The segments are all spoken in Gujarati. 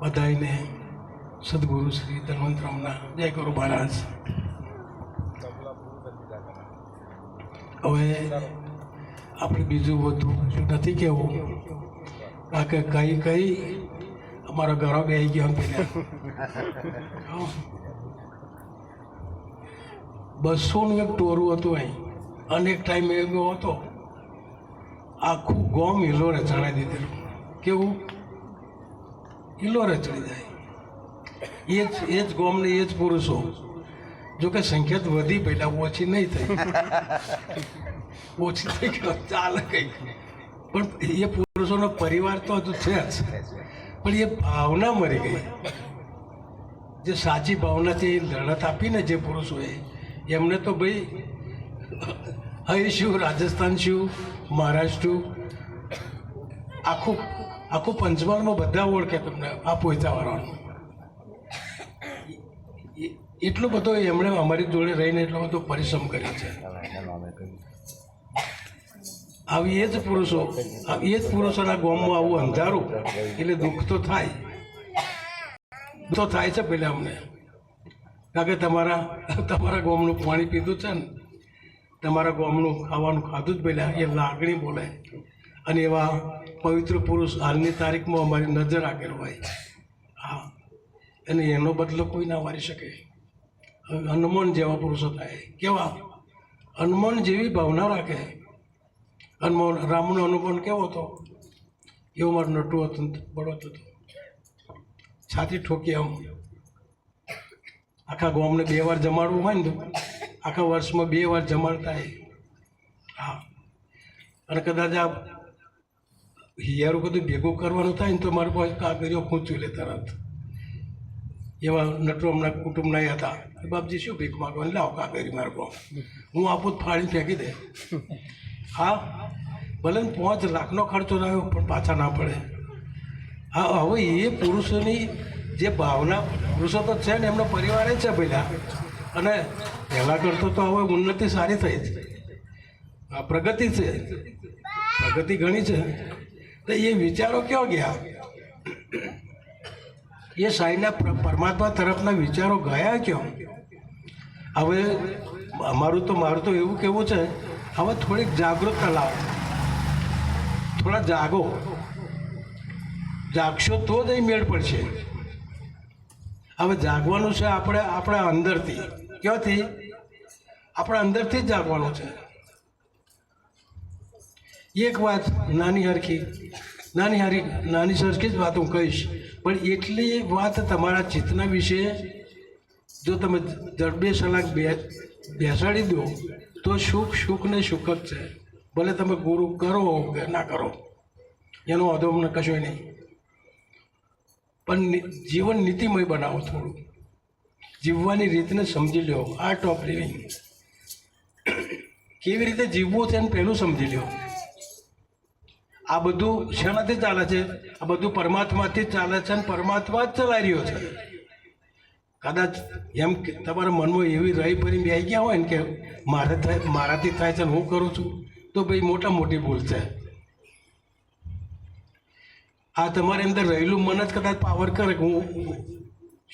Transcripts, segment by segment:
બધાઈને સદગુરુ શ્રી ધનવંતરામના જય ગુરુ મહારાજ. હવે આપણે બીજું બધું કશું નથી કહેવું કારણ કઈ કઈ અમારો ઘરો બે ગયો પેલા. બસોનું એક ટોરું હતું અહીં. અનેક ટાઈમ એવો હતો. આખું ગોમ હિલોરે ચડાવી દીધેલું. કેવું? હિલોરે રચડી જાય. એ જ એ જ ગોમને, એ જ પુરુષો. જો કે સંખ્યા વધી પહેલાં ઓછી નહીં થઈ. ઓછી થઈ ગયો ચાલે કંઈક. પણ એ પુરુષોનો પરિવાર તો હજુ છે જ. પણ એ ભાવના મરી ગઈ. જે સાચી ભાવનાથી લડત આપીને જે પુરુષોએ એમને તો ભાઈ અહીં શું રાજસ્થાન શું મહારાષ્ટ્ર, આખું આખું પંચમહાલમાં બધા ઓળખે તમને, આ પોઈચાવાળાનું એ- એટલો બધો એમણે અમારી જોડે રહીને એટલો બધો પરિશ્રમ કર્યો છે. આવી એ જ પુરુષો એ જ પુરુષોના ગોમમાં આવું અંધારું, એટલે દુઃખ તો થાય. તો થાય છે પેલા અમને. કારણ કે તમારા તમારા ગોમનું પાણી પીધું છે ને, તમારા ગોમનું ખાવાનું ખાધું જ પહેલાં એ લાગણી બોલે અને એવા પવિત્ર પુરુષ હાલની તારીખમાં અમારી નજર આગળ હોય. હા. અને એનો બદલો કોઈ ના વારી શકે. હનુમાન જેવા પુરુષો થાય. કેવા? હનુમાન જેવી ભાવના રાખે. હનુમાન, રામનો અનુમાન કેવો હતો? એવો મારો નટુ હતો બળવત હતો. છાતી ઠોકી આમ. આખા ગામને બે વાર જમાડવું હોય ને આખા વર્ષમાં બે વાર જમાડતા હા. અને કદાચ આ હિયારું બધું ભેગું કરવાનું થાય ને તો મારી પાસે કાગળિયો ખૂંચવી લે તરત. એવા નટરો હમણાં કુટુંબના એ હતા. બાપજી, શું ભીખ માગો? લાવ કાગળી મારે કહો હું આપું ફાડીને ફેંકી દે. હા, ભલે પાંચ લાખનો ખર્ચો રહ્યો પણ પાછા ના પડે. હા, હવે એ પુરુષોની જે ભાવના, પુરુષો તો છે ને, એમનો પરિવાર જ છે પહેલાં અને પહેલાં કરતો તો હવે ઉન્નતિ સારી થઈ છે પ્રગતિ છે. પ્રગતિ ઘણી છે. તો એ વિચારો ક્યાં ગયા? એ સાંઈના પરમાત્મા તરફના વિચારો ગયા ક્યાં? હવે અમારું તો, મારું તો એવું કેવું છે, હવે થોડીક જાગૃતતા લાવો. થોડા જાગો. જાગશો તો જ અહીં મેળ પડશે. હવે જાગવાનું છે આપણે, આપણા અંદરથી. ક્યાંથી? આપણા અંદરથી જ જાગવાનું છે. એક વાત નાની હરખી, નાની હારી, નાની સરખી જ વાત હું કહીશ, પણ એટલી વાત તમારા ચિત્તના વિશે જો તમે જડબે સલાક બે, બેસાડી દો, તો સુખ સુખ ને સુખ જ છે. ભલે તમે ગુરુ કરો કે ના કરો, એનો વાંધો અમને કશો નહીં. પણ જીવન નીતિમય બનાવો થોડું. જીવવાની રીતને સમજી લ્યો આર્ટ ઓફ લિવિંગ કેવી રીતે જીવવું છે એને પહેલું સમજી લો આ બધું શેનાથી ચાલે છે? આ બધું પરમાત્માથી ચાલે છે અને પરમાત્મા જ ચલાવી રહ્યો છે. કદાચ એમ તમારા મનમાં એવી રહી ફરી બેસી ગયા હોય ને કે મારે થાય, મારાથી થાય છે હું કરું છું, તો ભાઈ મોટા મોટી ભૂલ છે. આ તમારી અંદર રહેલું મન જ કદાચ પાવર કરે કે હું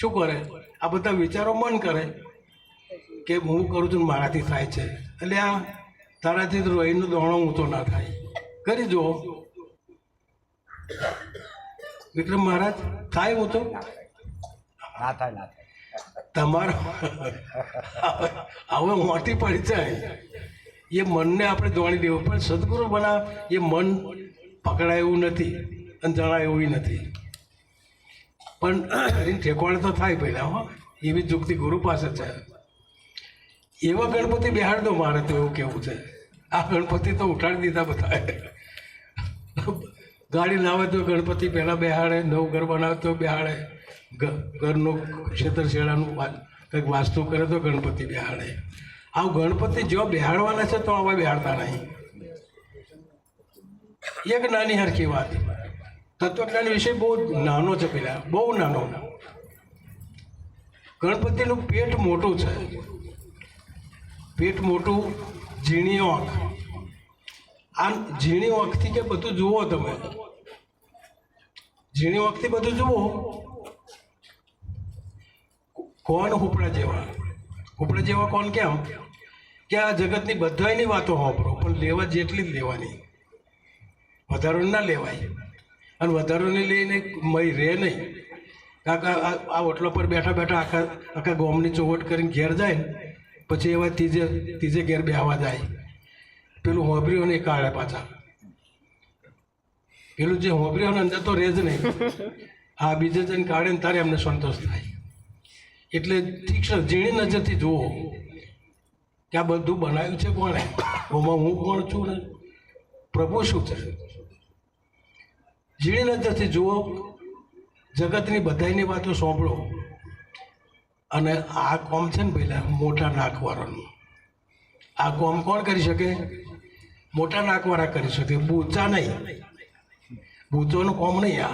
શું કરે? આ બધા વિચારો મન કરે કે હું કરું છું મારાથી થાય છે. એટલે આ તારાથી રહીનો દોણો ઊંચો ના થાય. કરી જુઓ. વિક્રમ મહારાજ થાય ઊંચો ના થાય ના થાય. તમારો હવે મોટી પડી જાય. એ મનને આપણે દોડી દેવું પણ સદગુરુ બના એ મન પકડાય એવું નથી અને જણાય એવું નથી. પણ એની ઠેકવાણ તો થાય પહેલાં હો. એવી જુક્તિ ગુરુ પાસે છે. એવા ગણપતિ બેહાડ દો મારે તો એવું કેવું છે. આ ગણપતિ તો ઉઠાડી દીધા બધા ગાડી લાવે તો ગણપતિ પહેલાં બેહાડે, નવું ઘર બનાવે તો બેહાડે. ઘરનું ક્ષેત્ર શેડાનું કંઈક વાસ્તુ કરે તો ગણપતિ બેહાડે. આવું ગણપતિ જો બેહાડવાના છે તો આવા બેહાડતા નહીં. એક નાની હરખી વાત. તત્વજ્ઞાન વિષય બહુ નાનો છે પેલા બહુ નાનો. ગણપતિનું પેટ મોટું છે. પેટ મોટું ઝીણી આંખ આ ઝીણી આંખથી કે બધું જુઓ તમે? ઝીણી આંખથી બધું જુઓ? કોણ હુપડા જેવા. હુપડા જેવા કોણ કેમ? કે આ જગતની બધાયની વાતો હોપરો પણ લેવા જેટલી જ લેવાની. વધારો ના લેવાય. અને વધારોને લઈને મય રહે નહીં. આ ઓટલા પર બેઠા બેઠા આખા આખા ગોમની ચોવટ કરીને ઘેર જાય ને, પછી એવા ત્રીજે ત્રીજે ઘેર બેહવા જાય. પેલું હોંભરીઓને કાઢે પાછા. પેલું જે હોંભરીઓને અંદર તો રહે જ નહીં. આ બીજે જઈને કાઢે ને તારે એમને સંતોષ થાય. એટલે તીક્ષ્ણ ઝીણી નજરથી જુઓ કે આ બધું બનાવ્યું છે કોણે? ઓમાં હું કોણ છું ને? પ્રભુ શું છે? ઝીણી નજરથી જુઓ, જગતની બધાયની વાતો સાંભળો. અને આ કોમ છે ને પહેલાં, મોટા નાખવાનું આ કોમ કોણ કરી શકે? મોટા નાકવાળા કરી શકે, બૂચા નહીં. બૂચોનું કોમ નહીં આ.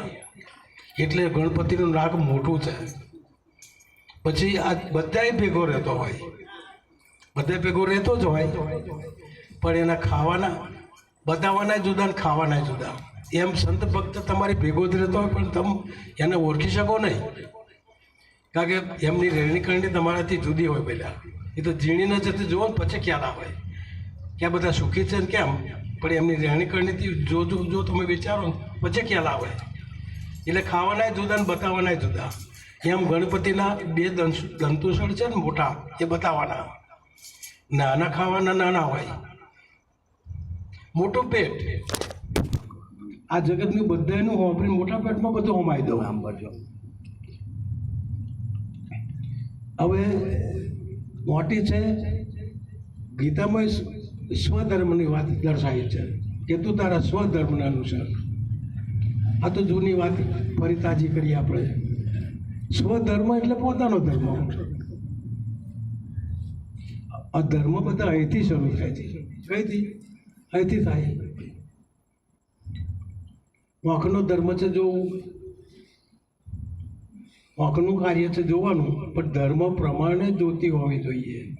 એટલે ગણપતિનું નાક મોટું છે. પછી આ બધાય ભેગો રહેતો હોય. બધા ભેગો રહેતો જ હોય. પણ એના ખાવાના બતાવવાના જુદા ને ખાવાના જુદા. એમ સંત ભક્ત તમારી ભેગો જ રહેતો હોય, પણ તમે એને ઓળખી શકો નહીં. કારણ કે એમની રહેણી કરણી તમારાથી જુદી હોય પહેલાં. એ તો ઝીણી નજરથી જુઓ ને પછી ખ્યાલ આવે. કે આ બધા સુખી છે ને કેમ? પણ એમની રહેણી કરણીથી જો જો જો તમે વિચારો પછી ખ્યાલ આવે. એટલે ખાવાના જુદા ને બતાવવાના જુદા. એમ ગણપતિના બે દંતુસળ છે ને મોટા, એ બતાવવાના. નાના ખાવાના નાના હોય. મોટું પેટ. આ જગતનું બધાનું હોમરી મોટા પેટમાં બધું હોમાઈ દઉં. આમ કરજો હવે મોટી છે, ગીતામાં સ્વધર્મની વાત દર્શાવી છે. કે તું તારા સ્વધર્મને અનુસાર. આ તો જૂની વાત ફરી તાજી કરી આપણે. સ્વધર્મ એટલે પોતાનો ધર્મ. આ ધર્મ બધા અહીંથી શરૂ થાય છે. કઈથી અહીંથી થાય. વાંકનો ધર્મ છે જોવું. વાંકનું કાર્ય છે જોવાનું. પણ ધર્મ પ્રમાણે જોતી હોવી જોઈએ.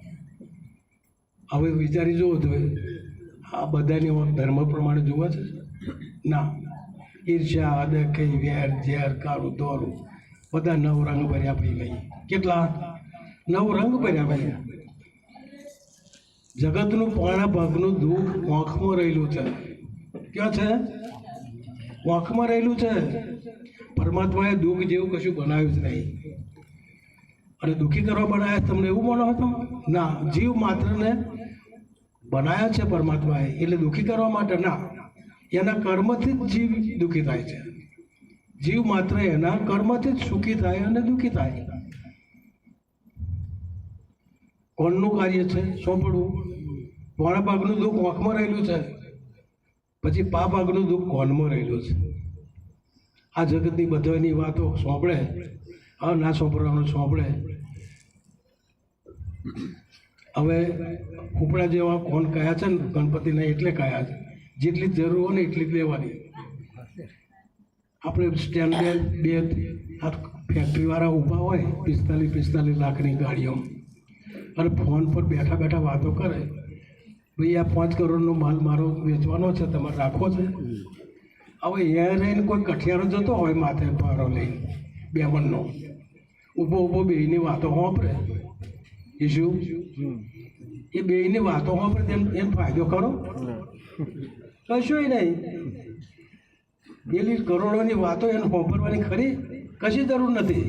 હવે વિચારી જોવો જોઈએ આ બધાની ધર્મ પ્રમાણે જોવા છે? ના. ઈર્ષ્યા અદકઈ વેર, ઝેર કાળું દોરું, બધા નવ રંગ ભર્યા ભાઈ ભાઈ. કેટલા? નવ રંગ ભર્યા ભાઈ. જગતનું પોણા ભાગનું દુઃખ વાંખમાં રહેલું છે. ક્યાં છે? વાંખમાં રહેલું છે. પરમાત્માએ દુઃખ જેવું કશું બનાવ્યું જ નહીં. અને દુઃખી કરવા બનાવ્યા તમને એવું માનો હતો ના. જીવ માત્રને બનાવ્યા છે પરમાત્માએ, એટલે દુઃખી કરવા માટે ના. એના કર્મથી જ જીવ દુઃખી થાય છે. જીવ માત્ર એના કર્મથી જ સુખી થાય અને દુઃખી થાય. કોણનું કાર્ય છે? સોંપડવું. પોણા ભાગનું દુઃખ આંખમાં રહેલું છે. પછી પા ભાગનું દુઃખ કોનમાં રહેલું છે? આ જગતની બધાની વાતો સોંપડે. આ ના સોંપડવાનું સાંભળે હવે ઉપડા જેવા કોણ કયા છે ને? ગણપતિને એટલે કયા છે. જેટલી જરૂર હોય ને એટલી જ લેવાની. આપણે સ્ટેન્ડ બે આ ફેક્ટરીવાળા ઊભા હોય, પિસ્તાલીસ પિસ્તાલીસ લાખની ગાડીઓ અને ફોન પર બેઠા બેઠા વાતો કરે. ભાઈ, આ પાંચ કરોડનો માલ મારો વેચવાનો છે, તમારે રાખવો છે? હવે એ રહીને કોઈ કઠિયારો જતો હોય માથે ભારો લઈને બેમનનો ઊભો ઊભો બેની વાતો હોંપરે એ શું એ બેયની વાતો હોંપરે તેમ એમ ફાયદો કરો કશું નહીં. પેલી કરોડોની વાતો એને હોંભરવાની ખરી? કશી જરૂર નથી.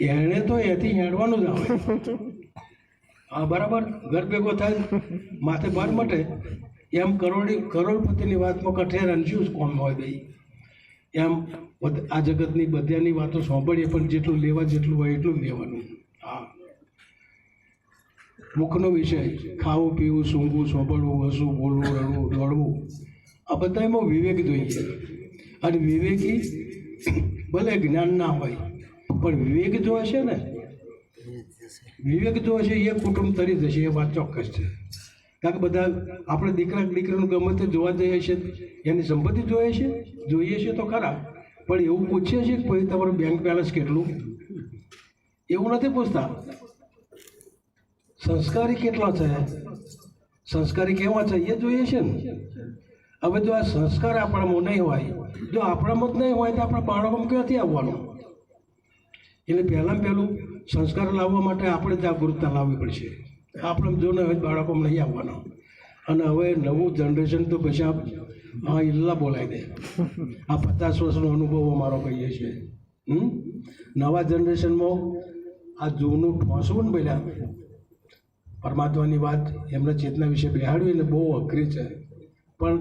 એણે તો એથી હેડવાનું જ આવે. હા, બરાબર? ઘર ભેગો થાય, માથે ભાર મટે. એમ કરોડી, કરોડપતિની વાતમાં કઠેર શું જ કોમ હોય ભાઈ એમ આ જગતની બધાની વાતો સાંભળીએ પણ જેટલું લેવા જેટલું હોય એટલું લેવાનું. હા. મુખનો વિષય. ખાવું, પીવું, સૂંઘવું, સાંભળવું, હસવું, બોલવું, રડવું, દોડવું. આ બધામાં વિવેક જોઈએ. અને વિવેકી ભલે જ્ઞાન ના હોય, પણ વિવેક જો હશે ને, વિવેક જો હશે, એ કુટુંબ તરી જશે, એ વાત ચોક્કસ છે. કારણ કે બધા આપણે દીકરા દીકરીનું ગમે તે જોવા જઈએ છીએ, એની સંપત્તિ જોઈએ છે? જોઈએ છે તો ખરા. પણ એવું પૂછીએ છીએ કે ભાઈ, તમારું બેંક બેલેન્સ કેટલું? એવું નથી પૂછતા. સંસ્કારી કેટલા છે? સંસ્કારી કેવા છે? એ જોઈએ છે ને. હવે જો આ સંસ્કાર આપણામાં નહીં હોય, જો આપણામાં જ નહીં હોય તો આપણા બાળકોમાં ક્યાંથી આવવાનું? એટલે પહેલાં પહેલું સંસ્કાર લાવવા માટે આપણે જાગૃતતા લાવવી પડશે. આપણે જો ને હવે બાળકોમાં નહીં આવવાનો. અને હવે નવું જનરેશન તો પછી આ ઇલ્લા બોલાવી દે. આ પચાસ વર્ષનો અનુભવ અમારો કહીએ છીએ? નવા જનરેશનમાં આ જૂનું ઠોસવું ને પહેલાં પરમાત્માની વાત એમને ચેતના વિશે બેહાડવી ને બહુ અઘરી છે. પણ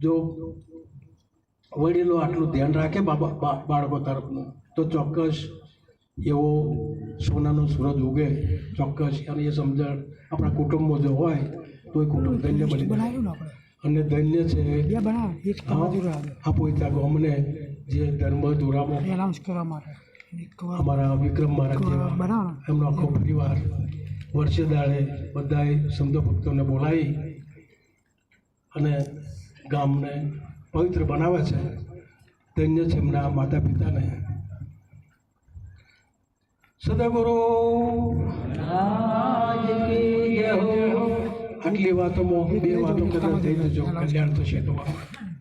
જો વડીલો આટલું ધ્યાન રાખે બાબા બાળકો તરફનું તો ચોક્કસ એવો સોનાનો સૂરજ ઉગે ચોક્કસ અને એ સમજણ આપણા કુટુંબમાં જો હોય તો એ કુટુંબ ધન્ય બની જાય. અને ધન્ય છે આ પોતા ગોમને જે ધર્મ ધોરામાં અમારા વિક્રમ મહારાજ જેવા એમનો આખો પરિવાર વર્ષે દાડે બધાએ સંતો ભક્તોને બોલાવી અને ગામને પવિત્ર બનાવે છે ધન્ય છે એમના માતા પિતાને સદગુરુ આટલી વાતોમાં બે વાતો કદાચ થઈ જજો. કલ્યાણ થશે તમારું